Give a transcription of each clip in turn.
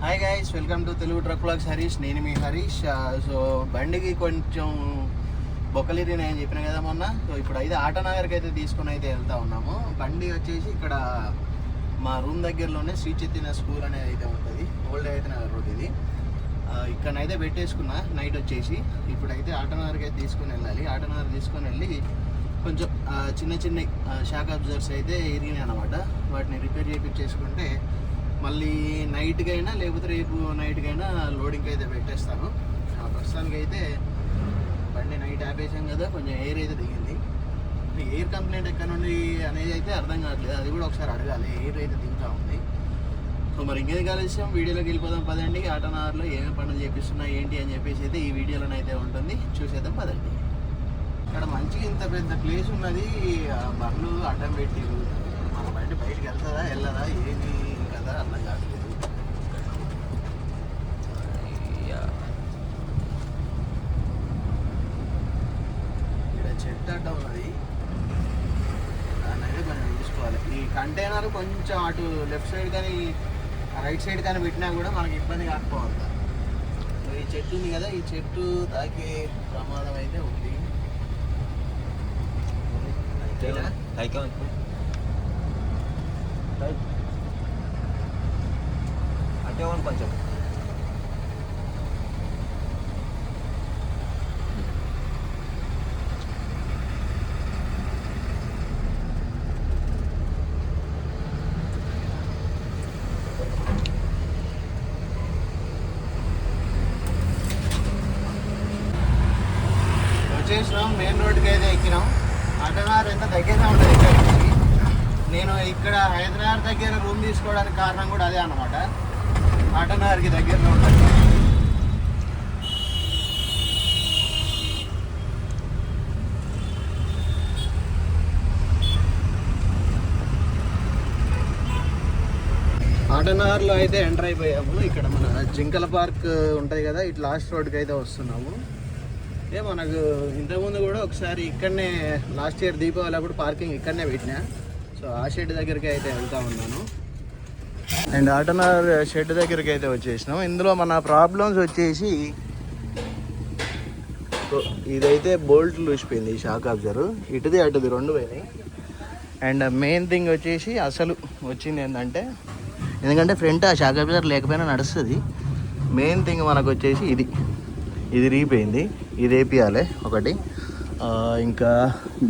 Hi guys welcome to Telugu truck blogs Harish నేను మీ Harish so uh, బండికి కొంచెం బొక్కలిరిన అని చెప్పిన కదా మొన్న. సో ఇప్పుడు అయితే ఆటనగర్కి అయితే తీసుకొని అయితే వెళ్తా ఉన్నాము. బండి వచ్చేసి ఇక్కడ మా రూమ్ దగ్గరలోనే శ్రీ చైతన్య స్కూల్ అనేది అయితే ఉంటుంది. ఓల్డ్ అయితే నగర్ రోడ్ ఇది. Uh, ఇక్కడనైతే పెట్టేసుకున్నా. నైట్ వచ్చేసి. ఇప్పుడైతే ఆటనగర్కి అయితే తీసుకుని వెళ్ళాలి. ఆటనగర్ తీసుకొని వెళ్ళి కొంచెం uh, చిన్న చిన్న షాక్ అబ్జర్వ్స్ అయితే ఇరిగినాయి అనమాట వాటిని రిపేర్ చేయించేసుకుంటే మళ్ళీ నైట్కి అయినా లేకపోతే రేపు నైట్కైనా లోడింగ్ అయితే పెట్టేస్తాను ఆ, ప్రస్తుతానికి అయితే బండి నైట్ ఆపేసాం కదా కొంచెం ఎయిర్ అయితే దిగింది. ఎయిర్ కంప్లైంట్ ఎక్కడ నుండి అనేది అయితే అర్థం కావట్లేదు. అది కూడా ఒకసారి అడగాలి. ఎయిర్ అయితే దిగుతూ ఉంది. సో మరి ఇంకేది కలిసాం వీడియోలోకి వెళ్ళిపోదాం పదండి. ఆటోనార్లో ఏమేమి పనులు చేపిస్తున్నా ఏంటి అని చెప్పేసి అయితే ఈ వీడియోలోనైతే అయితే ఉంటుంది. చూసేద్దాం పదండి. ఇక్కడ మంచిగా ఇంత పెద్ద ప్లేస్ ఉన్నది. ఆ బండ్లు అడ్డం పెట్టి మన బండి బయటకు వెళ్తుందా వెళ్ళదా ఏది? కదా అర్థం కావట్లేదు. ఇక్కడ చెట్టు అడ్డం ఉన్నది. అయితే కొంచెం చూసుకోవాలి ఈ కంటైనర్ కొంచెం అటు లెఫ్ట్ సైడ్ కానీ రైట్ సైడ్ కానీ పెట్టినా కూడా మనకి ఇబ్బంది కాకపోవాలి ఈ చెట్టు ఉంది కదా ఈ చెట్టు తాకే ప్రమాదం అయితే ఉంది. అంతేనా? అంటే కొంచెం వచ్చేసినాం మెయిన్ రోడ్కి అయితే ఎక్కినాం. అటనార్ ఎంత దగ్గరనే ఉంటుంది ఇక్కడ. నేను ఇక్కడ హైదరాబాద్ దగ్గర రూమ్ తీసుకోవడానికి కారణం కూడా అదే అనమాట అటనార్కి దగ్గరలో ఉంటుంది ఆటనగర్లో అయితే ఎంటర్ అయిపోయాము. ఇక్కడ మన జింకల పార్క్ ఉంటుంది కదా ఇటు లాస్ట్ రోడ్కి అయితే వస్తున్నాము. ఏ మనకు ఇంతకుముందు కూడా ఒకసారి ఇక్కడనే లాస్ట్ ఇయర్ దీపావళి అప్పుడు పార్కింగ్ ఇక్కడనే పెట్టినా. సో ఆ షెడ్ దగ్గరికి అయితే వెళ్తా ఉన్నాను. అండ్ ఆటనర్ షెడ్ దగ్గరికి అయితే వచ్చేసినాం. ఇందులో మన ప్రాబ్లమ్స్ వచ్చేసి ఇదైతే బోల్ట్ లూసిపోయింది ఈ షాక్ అబ్జర్వ్ ఇటుది అటుది రెండు పోయినాయి. అండ్ మెయిన్ థింగ్ వచ్చేసి అసలు వచ్చింది ఏంటంటే ఎందుకంటే ఫ్రంట్ ఆ షాక్ అబ్జర్వ్ లేకపోయినా నడుస్తుంది. మెయిన్ థింగ్ మనకు వచ్చేసి ఇది. ఇది రీపోయింది. ఇది వేపియాలి ఒకటి. ఇంకా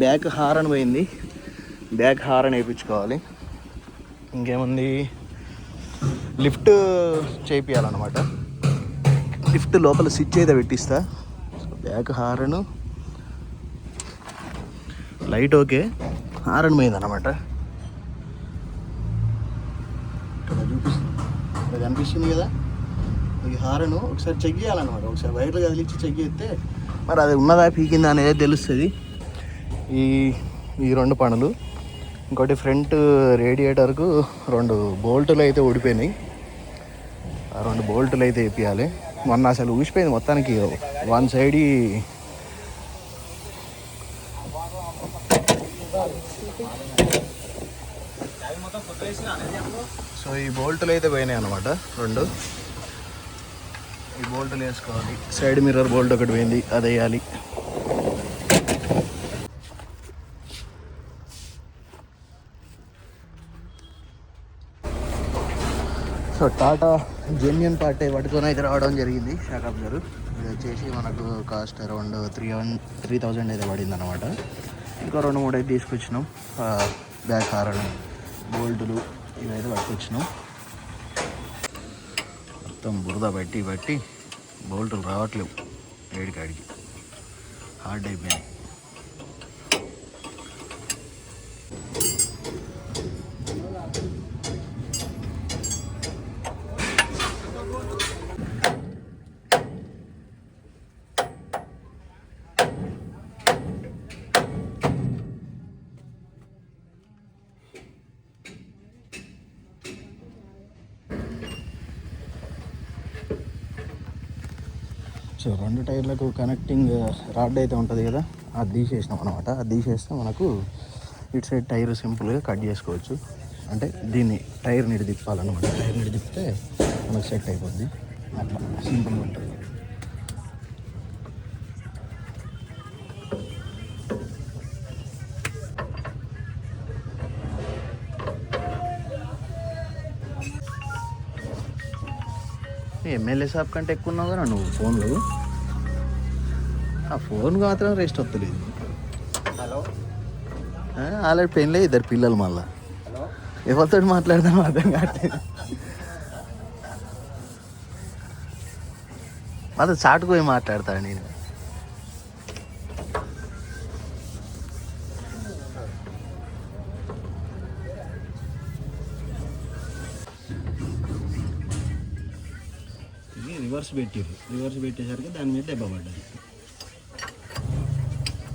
బ్యాక్ హారన్ పోయింది. బ్యాక్ హారన్ వేయించుకోవాలి ఇంకేముంది? లిఫ్ట్ చేయించాలన్నమాట లిఫ్ట్ లోపల స్విచ్ అయితే పెట్టిస్తా. So back horn. Light okay. Horn పోయింది అనమాట ఇక్కడ చూపిస్తుంది. కనిపిస్తుంది కదా. ఈ హారను ఒకసారి చెక్ చేయాలన్నమాట. ఒకసారి వైర్లు కదిలించి చెక్ చేస్తే మరి అది ఉన్నదా పీకిందా అనేది తెలుస్తుంది. ఈ ఈ రెండు పనులు. ఇంకోటి ఫ్రంట్ రేడియేటర్కు రెండు బోల్టులు అయితే ఊడిపోయినాయి. ఆ రెండు బోల్టులు అయితే వేపియాలి. మొన్న అసలు ఊసిపోయింది మొత్తానికి. వన్ సైడ్ సో ఈ బోల్టులు అయితే పోయినాయి అనమాట రెండు. ఈ బోల్టులు వేసుకోవాలి. సైడ్ మిర్రర్ బోల్ట్ ఒకటి పోయింది అది వేయాలి. సో టాటా జెన్యున్ పార్టీ పట్టుకొని అయితే రావడం జరిగింది షాక్ గారు. ఇది వచ్చేసి మనకు cost around three one three thousand అయితే పడింది అనమాట ఇంకో రెండు మూడు అయితే తీసుకొచ్చినాం. బ్యాక్ హారన్ బోల్టులు ఇవైతే పట్టుకొచ్చినాం. మొత్తం బురద బట్టి బట్టి బోల్టులు రావట్లేవు. వేడికాడికి హార్డ్ అయిపోయినాయి. సో రెండు టైర్లకు కనెక్టింగ్ రాడ్ అయితే ఉంటుంది కదా అది తీసేసినాం అనమాట అది తీసేస్తే మనకు ఇటు సైడ్ టైర్ సింపుల్గా కట్ చేసుకోవచ్చు. అంటే దీన్ని టైర్ నిడి తిప్పాలన్నమాట. టైర్ నిడి తిప్పితే మనకు సెట్ అయిపోద్ది. అట్లా సింపుల్గా ఉంటుంది. ఎమ్మెల్యే సాబ్ కంటే ఎక్కువ ఉన్నావు కదా నువ్వు ఫోన్లు? ఆ ఫోన్ మాత్రం రెస్ట్ వస్తలేదు. హలో. ఆల్రెడీ పెళ్ళి ఇద్దరు పిల్లలు మళ్ళా. ఎవరితో మాట్లాడదాం అర్థం కావట్లేదు. మళ్ళీ చాటుకు పోయి మాట్లాడతాను నేను. రివర్స్ పెట్టిర్రు రివర్స్ పెట్టేసరికి దాని మీద దెబ్బ పడ్డది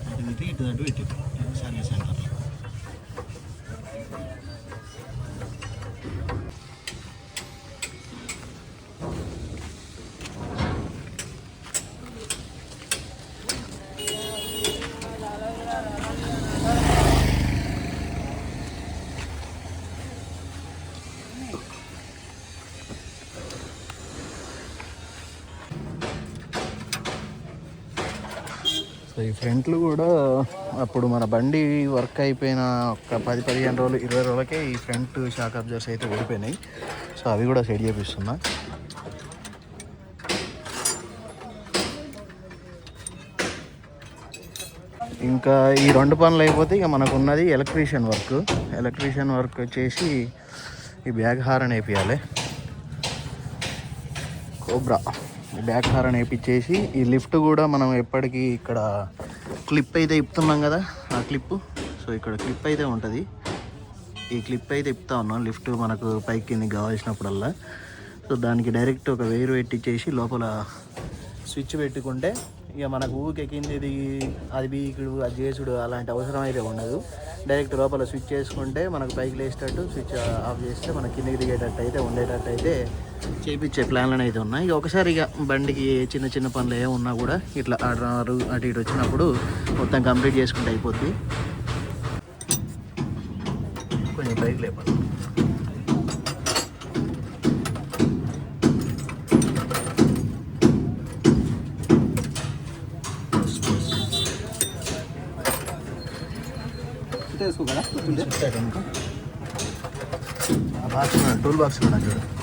అటు తిరిగి ఇటు అటు పెట్టిర్రు సర్వీస్ సెంటర్ సో ఈ ఫ్రంట్లు కూడా అప్పుడు మన బండి వర్క్ అయిపోయిన ఒక పది పదిహేను రోజులు ఇరవై రోజులకే ఈ ఫ్రంట్ షాక్ అబ్జర్స్ అయితే ఓడిపోయినాయి సో అవి కూడా సెట్ చేపిస్తున్నా. ఇంకా ఈ రెండు పనులు అయిపోతే ఇక మనకు ఉన్నది ఎలక్ట్రీషియన్ వర్క్. ఎలక్ట్రీషియన్ వర్క్ వచ్చేసి ఈ బ్యాగ్ హారన్ వేపియాలి కోబ్రా. బ్యాక్ హారన్ వేయించేసి ఈ లిఫ్ట్ కూడా మనం ఎప్పటికీ ఇక్కడ క్లిప్ అయితే ఇప్పుతున్నాం కదా ఆ క్లిప్ సో ఇక్కడ క్లిప్ అయితే ఉంటుంది. ఈ క్లిప్ అయితే ఇప్పుతా ఉన్నాం లిఫ్ట్ మనకు పైకి కిందకి కావాల్సినప్పుడల్లా. సో దానికి డైరెక్ట్ ఒక వేరు పెట్టించేసి లోపల స్విచ్ పెట్టుకుంటే ఇక మనకు ఊకే కింది అది బీకుడు అది చేసుడు అలాంటి అవసరం అయితే ఉండదు. డైరెక్ట్ లోపల స్విచ్ చేసుకుంటే మనకు పైకి లేచేటట్టు స్విచ్ ఆఫ్ చేస్తే మనకి కిందికి దిగేటట్టు అయితే ఉండేటట్టు అయితే చేపించే ప్లాన్లు అయితే ఉన్నాయి. ఇక ఒకసారి ఇక బండికి చిన్న చిన్న పనులు ఏ ఉన్నా కూడా ఇట్లా ఆర్డర్ అటు ఇటు వచ్చినప్పుడు మొత్తం కంప్లీట్ చేసుకుంటే అయిపోద్ది. కొంచెం పైకి లేపాలి. టూల్ బాక్స్ కూడా చూడు.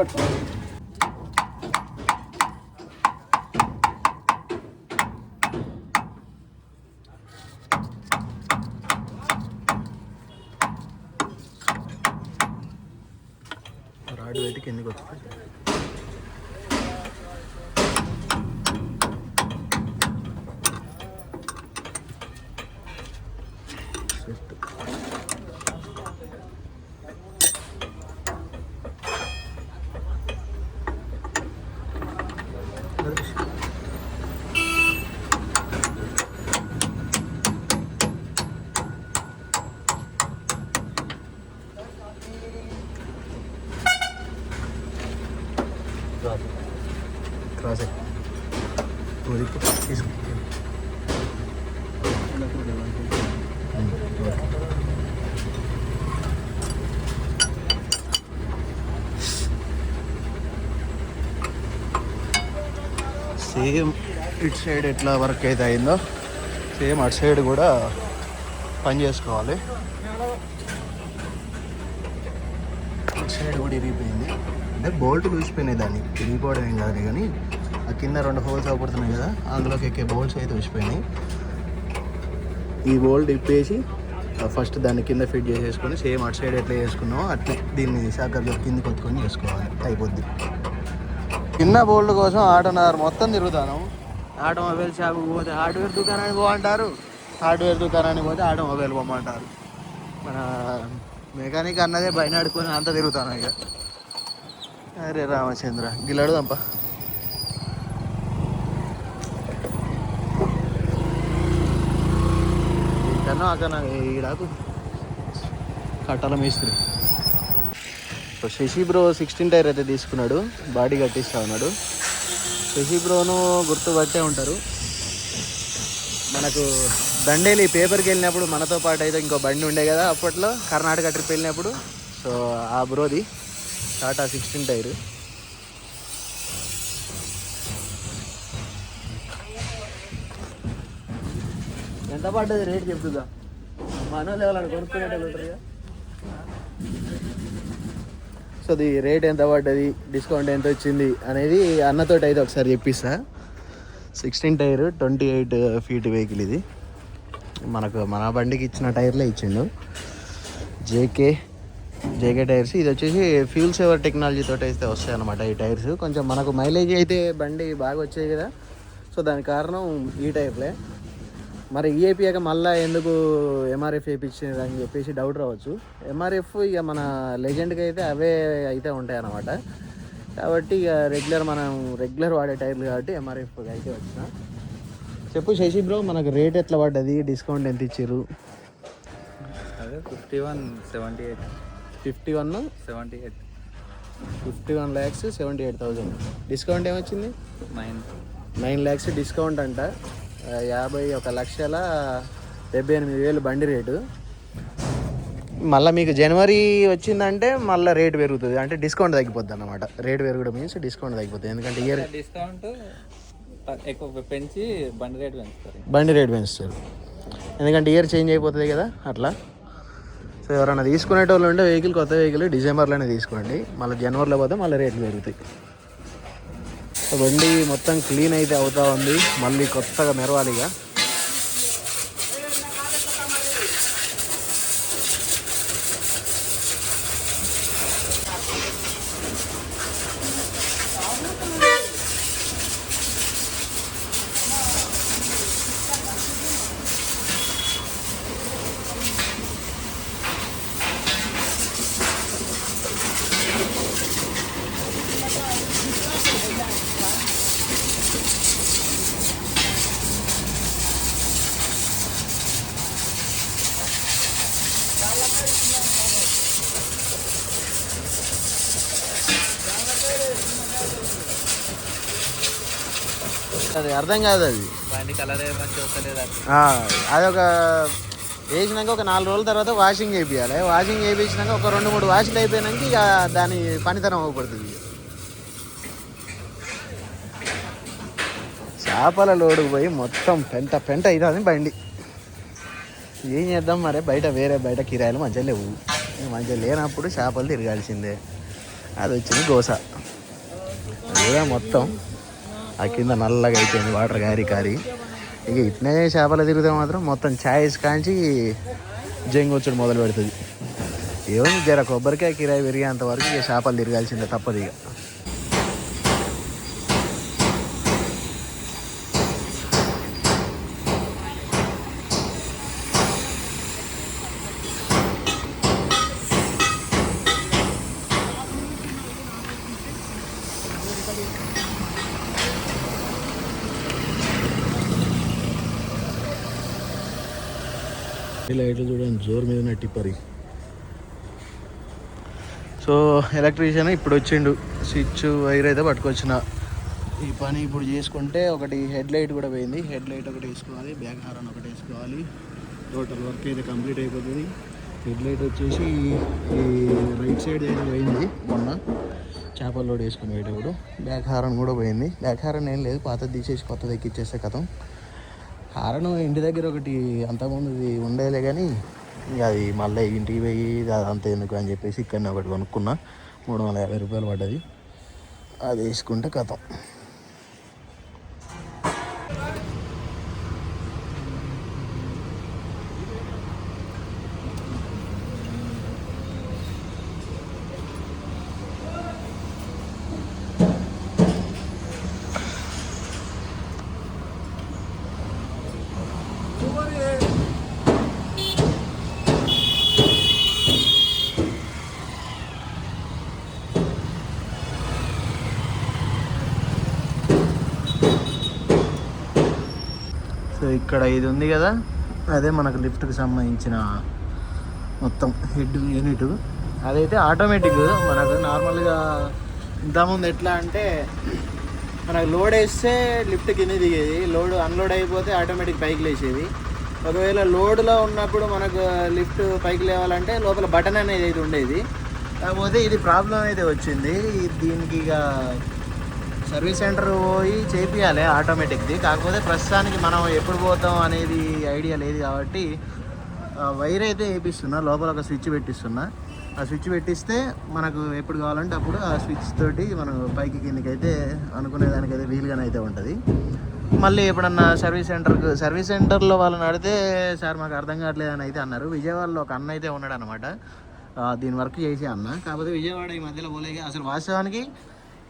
పెట్టుకో రాడ్ పెట్టి కిందకి వస్తుంది సెట్ క్రాస్ పూరి తీసుకు సేమ్ ఇటు సైడ్ ఎట్లా వర్క్ అయితే అయిందో సేమ్ అటు సైడ్ కూడా పని చేసుకోవాలి. అటు సైడ్ కూడా ఇరిగిపోయింది. అంటే బోల్ట్ లూసిపోయినాయి దాన్ని. ఇరిగిపోవడం ఏం కాదు కానీ ఆ కింద రెండు హోల్స్ అవుపడుతున్నాయి కదా అందులోకి ఎక్కే బోల్ట్స్ అయితే ఊసిపోయినాయి ఈ బోల్ట్ ఇప్పేసి ఫస్ట్ దాన్ని కింద ఫిట్ చేసేసుకొని సేమ్ అటు సైడ్ ఎట్లా చేసుకున్నామో అట్లా దీన్ని సాకర్లో కింద కొట్టుకొని చేసుకోవాలి. అయిపోద్ది. చిన్న బోల్డ్ కోసం ఆటన్నర మొత్తం తిరుగుతాను. ఆటోమొబైల్ షాప్కి పోతే హార్డ్వేర్ దుకాణానికి పోమంటారు. హార్డ్వేర్ దుకాణానికి పోతే ఆటోమొబైల్ పోమంటారు మన మెకానిక్ అన్నదే బయట ఆడుకొని అంతా తిరుగుతాను ఇక. అరే రామచంద్ర గిలాడు దంప కన్నా అక్కడ ఈడాకు? కట్టాల మేస్త్రి. శశి బ్రో సిక్స్టీన్ టైర్ అయితే తీసుకున్నాడు బాడీ కట్టిస్తా ఉన్నాడు. శశి బ్రోను గుర్తుపట్టే ఉంటారు. మనకు దండేలి పేపర్కి వెళ్ళినప్పుడు మనతో పాటు అయితే ఇంకో బండి ఉండే కదా అప్పట్లో కర్ణాటక ట్రిప్ వెళ్ళినప్పుడు. సో ఆ బ్రోది టాటా సిక్స్టీన్ టైర్. ఎంత పడ్డది రేట్ చెప్తుందా? మనోళ్ళు ఎవరైనా కొనుక్కునేటోళ్ళు ఉంటారుగా. సో అది రేట్ ఎంత పడ్డది డిస్కౌంట్ ఎంత వచ్చింది అనేది అన్నతోటి అయితే ఒకసారి చెప్పిస్తా. Sixteen tyre twenty eight feet vehicle ఇది. మనకు మన బండికి ఇచ్చిన టైర్లే ఇచ్చిండు. JK JK tyres. ఇది వచ్చేసి ఫ్యూల్ సేవర్ టెక్నాలజీ అయితే వస్తాయి అనమాట ఈ టైర్స్. కొంచెం మనకు మైలేజ్ అయితే బండి బాగా వచ్చాయి కదా. సో దాని కారణం ఈ టైర్లే. మరి ఈఏపీఆక మళ్ళీ ఎందుకు ఎంఆర్ఎఫ్ వేయించారు అని చెప్పేసి డౌట్ రావచ్చు. ఎంఆర్ఎఫ్ ఇక మన లెజెండ్కి అయితే అవే అయితే ఉంటాయి అన్నమాట కాబట్టి ఇక రెగ్యులర్ మనం రెగ్యులర్ వాడే టైర్లు కాబట్టి ఎంఆర్ఎఫ్ అయితే వచ్చిన. చెప్పు శశి బ్రో మనకు రేట్ ఎట్లా పడ్డది? డిస్కౌంట్ ఎంత ఇచ్చారు అదే fifty one seventy eight fifty one seventy eight fifty one lakhs seventy eight thousand discount ఏమొచ్చింది? నైన్ నైన్ ల్యాక్స్ డిస్కౌంట్ అంట. యాభై ఒక లక్షల డెబ్బై ఎనిమిది వేలు బండి రేటు. మళ్ళీ మీకు జనవరి వచ్చిందంటే మళ్ళీ రేట్ పెరుగుతుంది. అంటే డిస్కౌంట్ తగ్గిపోద్ది అన్నమాట. రేట్ పెరగడం మీన్స్ డిస్కౌంట్ తగ్గిపోతుంది. ఎందుకంటే ఇయర్ డిస్కౌంట్ ఎక్కువ పెంచి బండి రేట్ పెంచుతారు బండి రేట్ పెంచుతారు. ఎందుకంటే ఇయర్ చేంజ్ అయిపోతుంది కదా అట్లా. సో ఎవరైనా తీసుకునేటోళ్ళు ఉంటే వెహికల్ కొత్త వెహికల్ డిసెంబర్లోనే తీసుకోండి. మళ్ళీ జనవరిలో పోతే మళ్ళీ రేట్లు పెరుగుతాయి. బండి మొత్తం క్లీన్ అయితే అవుతా ఉంది. మళ్ళీ కొత్తగా మెరవాలిగా. అది అర్థం కాదు అది. బండి కలర్ ఆ, అదొక వేసినాక ఒక నాలుగు రోజుల తర్వాత వాషింగ్ చేయించాలి వాషింగ్ చేయించినాక ఒక రెండు మూడు వాషింగ్ అయిపోయినాక ఇక దాని పనితనం అవ్వబడుతుంది చేపల లోడుకు పోయి మొత్తం పెంట పెంట అవుతుంది బండి. ఏం చేద్దాం మరి? బయట వేరే బయట కిరాయిలు మంచిగా లేవు. మంచిగా లేనప్పుడు చేపలు తిరగాల్సిందే. అది వచ్చింది గోస. అదే మొత్తం. ఆ కింద నల్లగా అయిపోయింది వాటర్ కారి కారి. ఇక ఇట్నే చేపలు తిరిగితే మాత్రం మొత్తం ఛాయస్ కాంచి జంగొచ్చుడు మొదలు పెడుతుంది ఏమో జర కొబ్బరికాయ కిరాయి పెరిగేంత వరకు ఇక చేపలు తిరగాల్సిందే తప్పదు ఇక. లైట్లు చూడండి జోరు మీద టిప్పరి సో ఎలక్ట్రీషియన్ ఇప్పుడు వచ్చిండు. స్విచ్ వైర్ అయితే పట్టుకొచ్చిన. ఈ పని ఇప్పుడు చేసుకుంటే ఒకటి హెడ్ లైట్ కూడా పోయింది. హెడ్ లైట్ ఒకటి వేసుకోవాలి బ్యాక్ హారన్ ఒకటి వేసుకోవాలి. టోటల్ వర్క్ అయితే కంప్లీట్ అయిపోతుంది. హెడ్ లైట్ వచ్చేసి ఈ రైట్ సైడ్ అయితే పోయింది మొన్న. చేపల లోడ్ వేసుకుని పోయేటప్పుడు. బ్యాక్ హారన్ కూడా పోయింది. బ్యాక్ హారన్ ఏం లేదు పాత తీసేసి కొత్తది ఎక్కిచ్చేస్తే కథం. హారన్ ఇంటి దగ్గర ఒకటి అంతకుముందు ఉండేలే కానీ ఇక అది మళ్ళీ ఇంటికి పోయి ఇది అదంతా ఎందుకు అని చెప్పేసి ఇక్కడనే ఒకటి కొనుక్కున్నా. మూడు వందల యాభై రూపాయలు పడ్డది. అది వేసుకుంటే కథం సో ఇక్కడ ఇది ఉంది కదా? అదే మనకు లిఫ్ట్కి సంబంధించిన మొత్తం హెడ్ యూనిట్. అదైతే ఆటోమేటిక్ మనకు నార్మల్గా ఇంతకుముందు ఎట్లా అంటే మనకు లోడ్ వేస్తే లిఫ్ట్ కింద దిగేది. లోడ్ అన్లోడ్ అయిపోతే ఆటోమేటిక్ పైకి లేచేది. ఒకవేళ లోడ్లో ఉన్నప్పుడు మనకు లిఫ్ట్ పైకి లేవాలంటే లోపల బటన్ అనేది అయితే ఉండేది. కాకపోతే ఇది ప్రాబ్లం అయితే వచ్చింది. దీనికి ఇక సర్వీస్ సెంటర్ పోయి చేపియాలి ఆటోమేటిక్ది. కాకపోతే ప్రస్తుతానికి మనం ఎప్పుడు పోతాం అనేది ఐడియా లేదు కాబట్టి వైర్ అయితే వేపిస్తున్నా లోపల ఒక స్విచ్ పెట్టిస్తున్నా. ఆ స్విచ్ పెట్టిస్తే మనకు ఎప్పుడు కావాలంటే అప్పుడు ఆ స్విచ్ తోటి మనం పైకి కిందకైతే అనుకునే దానికైతే వీలుగానే అయితే ఉంటుంది. మళ్ళీ ఎప్పుడన్నా సర్వీస్ సెంటర్కు సర్వీస్ సెంటర్లో వాళ్ళని అడిగితే సార్ మాకు అర్థం కావట్లేదు అని అయితే అన్నారు. విజయవాడలో ఒక అన్న అయితే ఉన్నాడు అనమాట దీని వర్క్ చేసే అన్న. కాకపోతే విజయవాడ ఈ మధ్యలో పోలేక అసలు వాస్తవానికి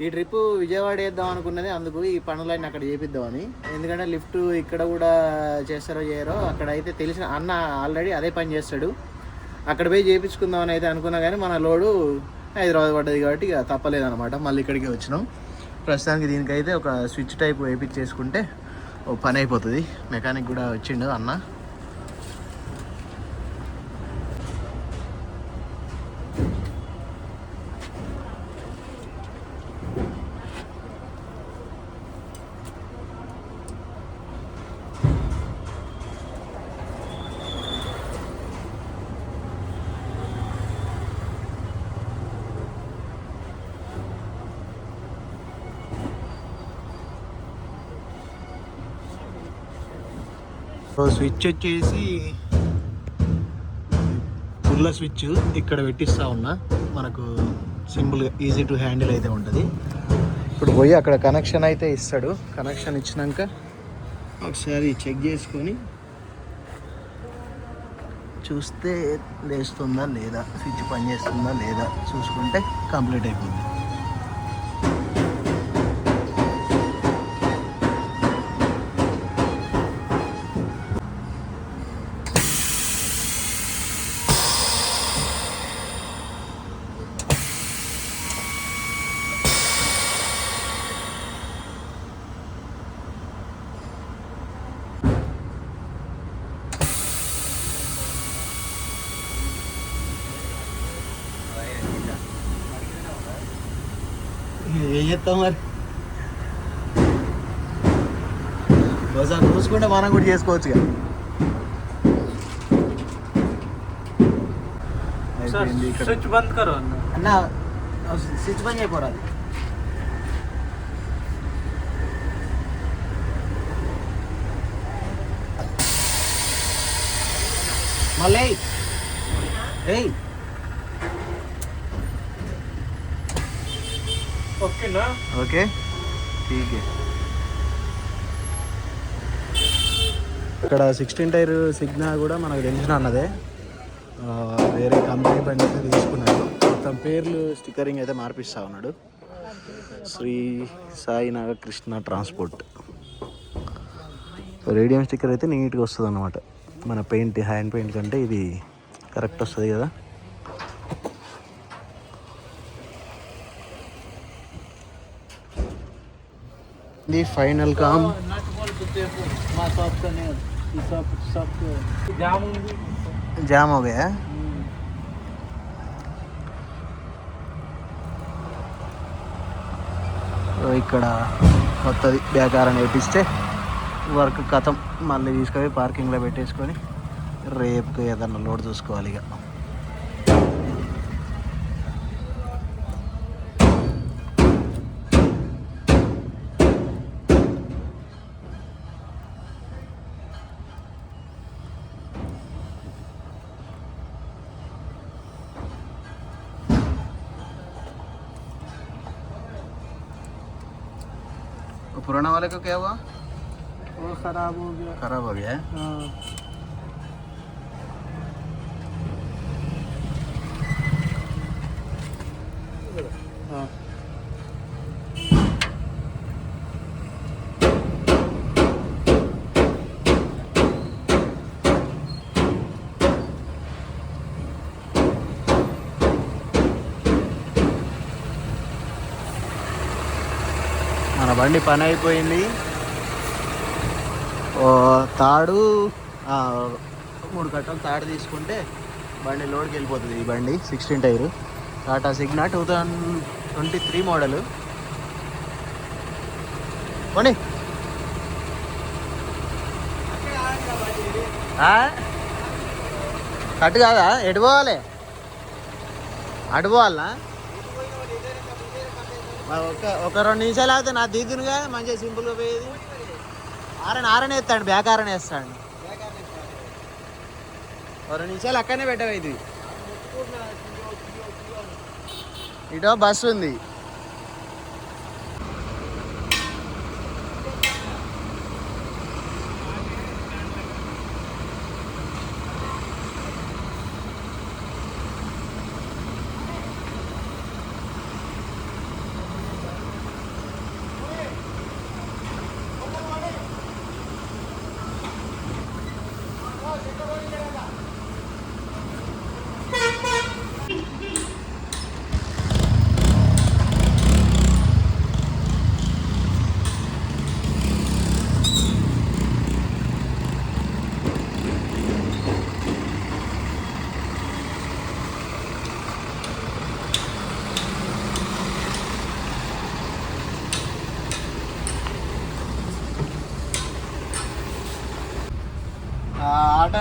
ఈ ట్రిప్ విజయవాడ వేద్దాం అనుకున్నది అందుకు ఈ పనులన్నీ అక్కడ చేపిద్దామని. ఎందుకంటే లిఫ్ట్ ఇక్కడ కూడా చేస్తారో చేయరో అక్కడ అయితే తెలిసిన అన్న ఆల్రెడీ అదే పని చేస్తాడు. అక్కడ పోయి చేయించుకుందామని అయితే అనుకున్నా కానీ మన లోడు హైదరాబాద్ పడ్డది కాబట్టి ఇక తప్పలేదన్నమాట. మళ్ళీ ఇక్కడికి వచ్చినాం. ప్రస్తుతానికి దీనికైతే ఒక స్విచ్ టైప్ వేయించేసుకుంటే ఓ పని అయిపోతుంది. మెకానిక్ కూడా వచ్చిండు అన్న. సో స్విచ్ వచ్చేసి పుల్ల స్విచ్ ఇక్కడ పెట్టిస్తా ఉన్నా. మనకు సింపుల్గా ఈజీ టు హ్యాండిల్ అయితే ఉంటుంది. ఇప్పుడు పోయి అక్కడ కనెక్షన్ అయితే ఇస్తాడు. కనెక్షన్ ఇచ్చినాక ఒకసారి చెక్ చేసుకొని చూస్తే లేస్తుందా లేదా? స్విచ్ పనిచేస్తుందా లేదా? చూసుకుంటే కంప్లీట్ అయిపోతుంది చేస్తాం మరి? చూసుకుంటే మనం కూడా చేసుకోవచ్చు కదా. స్విచ్ బంద్ కరో అన్న. స్విచ్ బంద్ చేయపోరాదు మళ్ళీ ఏయ్ ఓకేనా? ఓకే. है ఇక్కడ సిక్స్టీన్ టైర్ సిగ్నా కూడా మనకు తెలిసిన అన్నదే. వేరే కంపెనీ బండి అయితే తీసుకున్నాడు. మొత్తం పేర్లు స్టిక్కరింగ్ అయితే మార్పిస్తా ఉన్నాడు. Shri Sai Nagakrishna transport. Radium sticker అయితే నీట్గా వస్తుంది అనమాట మన పెయింట్ హ్యాండ్ పెయింట్ కంటే ఇది కరెక్ట్ వస్తుంది కదా. ఇది ఫైనల్ కామ్ జామ్ అవే ఇక్కడ కొత్తది వ్యాకారం వేపిస్తే వర్క్ కథం మళ్ళీ తీసుకొని పార్కింగ్లో పెట్టేసుకొని రేపు ఏదన్నా లోడ్ చూసుకోవాలి ఇక. वाले का क्या हुआ? वो खराब हो गया। खराब हो गया है। हाँ। మన బండి పని అయిపోయింది ఓ తాడు మూడు కట్టలు తాడు తీసుకుంటే బండి లోడ్కి వెళ్ళిపోతుంది ఈ బండి sixteen tyre. Tata Signa two thousand twenty three model. పోనీ. కట్టు కాదా? ఎటు పోవాలి? అటు పోవాలా ఒక ఒక రెండు నిమిషాలు అయితే నా దిగునుగా మంచిగా సింపుల్గా పోయేది. ఆరని ఆరని వేస్తాడు బ్యాక్ ఆరని వేస్తాడు ఒక రెండు నిమిషాలు అక్కడనే పెట్టవేది ఇటో బస్సు ఉంది.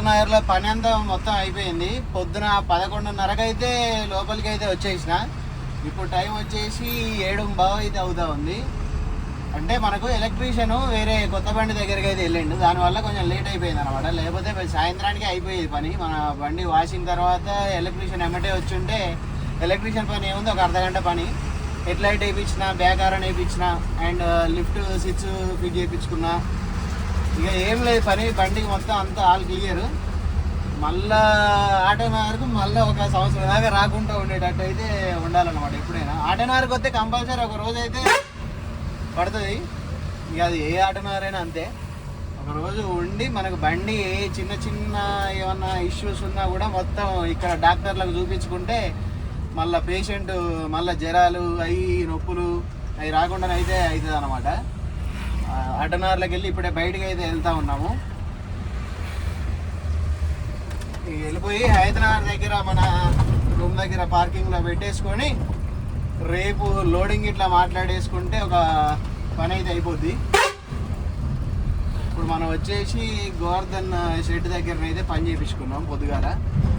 నగర్లో పని అంతా మొత్తం అయిపోయింది. పొద్దున పదకొండున్నరకు అయితే లోపలికి అయితే వచ్చేసిన. ఇప్పుడు టైం వచ్చేసి ఏడు బావ అయితే అవుతా ఉంది. అంటే మనకు ఎలక్ట్రీషియన్ వేరే కొత్త బండి దగ్గరికి అయితే వెళ్ళిండు. దానివల్ల కొంచెం లేట్ అయిపోయింది అనమాట లేకపోతే సాయంత్రానికి అయిపోయేది పని. మన బండి వాషింగ్ తర్వాత ఎలక్ట్రీషియన్ ఎమ్మటే వచ్చి ఉంటే ఎలక్ట్రీషియన్ పని ఏముంది? ఒక అర్ధగంట పని. హెడ్ లైట్ వేయించిన బ్యాక్ ఆరన్ వేయించిన అండ్ లిఫ్ట్ స్విచ్ ఫిట్ చేయించుకున్నా ఇక ఏం లేదు పని బండికి మొత్తం అంతా ఆల్ క్లియర్. మళ్ళా ఆటో మళ్ళీ ఒక సంవత్సరం దాకా రాకుండా ఉండేటట్టు అయితే ఉండాలన్నమాట ఎప్పుడైనా. ఆటో వస్తే కంపల్సరీ ఒక రోజు అయితే పడుతుంది. ఇక అది ఏ ఆటో అయినా అంతే. ఒక రోజు ఉండి మనకు బండి ఏ చిన్న చిన్న ఏమన్నా ఇష్యూస్ ఉన్నా కూడా మొత్తం ఇక్కడ డాక్టర్లకు చూపించుకుంటే మళ్ళీ పేషెంట్ మళ్ళీ జ్వరాలు అవి నొప్పులు అవి రాకుండా అయితే అవుతుంది అనమాట అటనార్లోకి వెళ్ళి ఇప్పుడే బయటకు అయితే వెళ్తా ఉన్నాము. వెళ్ళిపోయి హైదరాబాద్ దగ్గర మన రూమ్ దగ్గర పార్కింగ్లో పెట్టేసుకొని రేపు లోడింగ్ ఇట్లా మాట్లాడేసుకుంటే ఒక పని అయితే అయిపోద్ది. ఇప్పుడు మనం వచ్చేసి గోవర్ధన్ షెడ్ దగ్గర అయితే పని చేయించుకున్నాం పొద్దుగాల.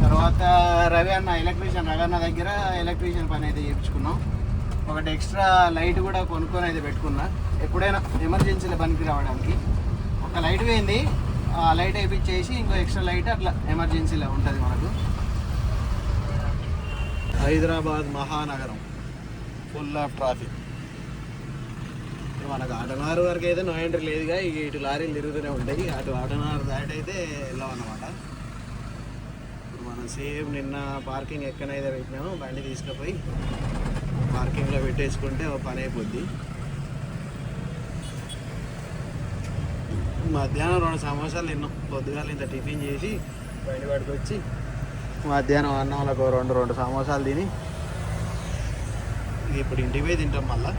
తర్వాత రవి అన్న ఎలక్ట్రీషియన్ రవి అన్న దగ్గర ఎలక్ట్రీషియన్ పని అయితే చేయించుకున్నాం ఒకటి ఎక్స్ట్రా లైట్ కూడా కొనుక్కొని అయితే పెట్టుకున్నా. ఎప్పుడైనా ఎమర్జెన్సీలో పనికి రావడానికి. ఒక లైట్ పోయింది ఆ లైట్ వేయించేసి ఇంకో ఎక్స్ట్రా లైట్ అట్లా ఎమర్జెన్సీలో ఉంటుంది మనకు. హైదరాబాద్ మహానగరం. ఫుల్ ఆఫ్ ట్రాఫిక్ ఇప్పుడు మనకు ఆటనారు వరకు అయితే నో ఎంట్రీ లేదుగా ఇక ఇటు లారీలు తిరుగుతూనే ఉంటాయి. అటు ఆటనారు దాటి అయితే వెళ్ళాం అన్నమాట. మనం సేమ్ నిన్న పార్కింగ్ ఎక్కడైతే పెట్టినామో బండి తీసుకుపోయి పార్కింగ్లో పెట్టేసుకుంటే ఒక పని అయిపోద్ది. మధ్యాహ్నం రెండు సమోసాలు తిన్నాం. పొద్దుగాల ఇంత టిఫిన్ చేసి బయట పడికి వచ్చి మధ్యాహ్నం అన్నంలకు రెండు రెండు సమోసాలు తిని ఇప్పుడు ఇంటికి పోయి తింటాం మళ్ళా.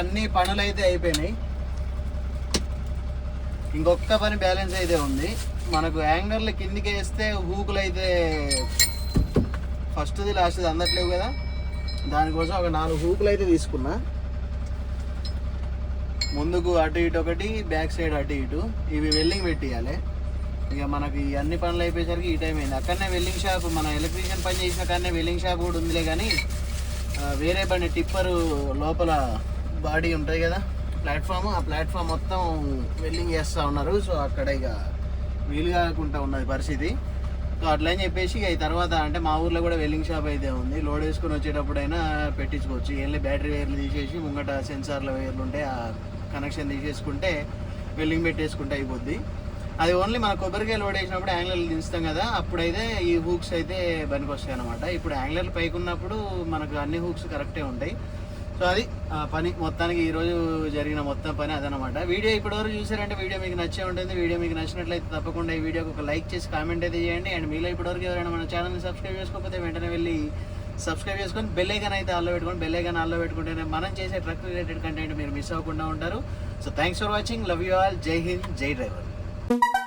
అన్ని పనులు అయితే అయిపోయినాయి. ఇంకొక పని బ్యాలెన్స్ అయితే ఉంది. మనకు యాంగర్లు కిందికి వేస్తే హూకులు అయితే ఫస్ట్ది లాస్ట్ది అందట్లేవు కదా? దానికోసం ఒక నాలుగు హూకులు అయితే తీసుకున్నా. ముందుకు అటు ఇటు ఒకటి బ్యాక్ సైడ్ అటు ఇటు. ఇవి వెల్డింగ్ పెట్టియాలి. ఇక మనకి అన్ని పనులు అయిపోయేసరికి ఈ టైం అయింది. అక్కడనే వెల్డింగ్ షాప్ మన ఎలక్ట్రీషియన్ పని చేసిన కాడనే వెల్డింగ్ షాప్ కూడా ఉందిలే కానీ వేరే బండి టిప్పరు లోపల బాడీ ఉంటుంది కదా? ప్లాట్ఫామ్ ఆ ప్లాట్ఫామ్ మొత్తం వెల్డింగ్ చేస్తూ ఉన్నారు. సో అక్కడ ఇక వీలు కాకుండా ఉన్నది పరిస్థితి. సో అట్లా అని చెప్పేసి ఇక తర్వాత అంటే మా ఊర్లో కూడా వెల్డింగ్ షాప్ అయితే ఉంది. లోడ్ వేసుకొని వచ్చేటప్పుడైనా పెట్టించుకోవచ్చు. వెళ్ళి బ్యాటరీ వైర్లు తీసేసి ముంగట సెన్సార్ల వైర్లు ఉంటే ఆ కనెక్షన్ తీసేసుకుంటే వెల్డింగ్ పెట్టేసుకుంటే అయిపోద్ది. అది ఓన్లీ మన కొబ్బరికాయ లోడ్ వేసినప్పుడు యాంగ్లర్లు దించుతాం కదా అప్పుడైతే ఈ హూక్స్ అయితే పనికి వస్తాయి అనమాట ఇప్పుడు యాంగ్లర్లు పైకి ఉన్నప్పుడు మనకు అన్ని హూక్స్ కరెక్టే ఉంటాయి. సో అది పని. మొత్తానికి ఈరోజు జరిగిన మొత్తం పని అదనమాట వీడియో ఇప్పటివరకు చూసారంటే వీడియో మీకు నచ్చే ఉంటుంది. వీడియో మీకు నచ్చినట్లయితే తప్పకుండా ఈ వీడియోకి ఒక లైక్ చేసి కామెంట్ అయితే చేయండి. అండ్ మీలో ఇప్పటివరకు ఎవరైనా మన ఛానల్ని సబ్స్క్రైబ్ చేసుకోకపోతే వెంటనే వెళ్ళి సబ్స్క్రైబ్ చేసుకొని బెల్ ఐకాన్ అయితే ఆల్లో పెట్టుకొని బెల్ ఆల్లో పెట్టుకుంటేనే మనం చేసే ట్రక్ రిలేటెడ్ కంటెంట్ మీరు మిస్ అవ్వకుండా ఉంటారు. So thanks for watching love you all జై హింద్ జై డ్రైవర్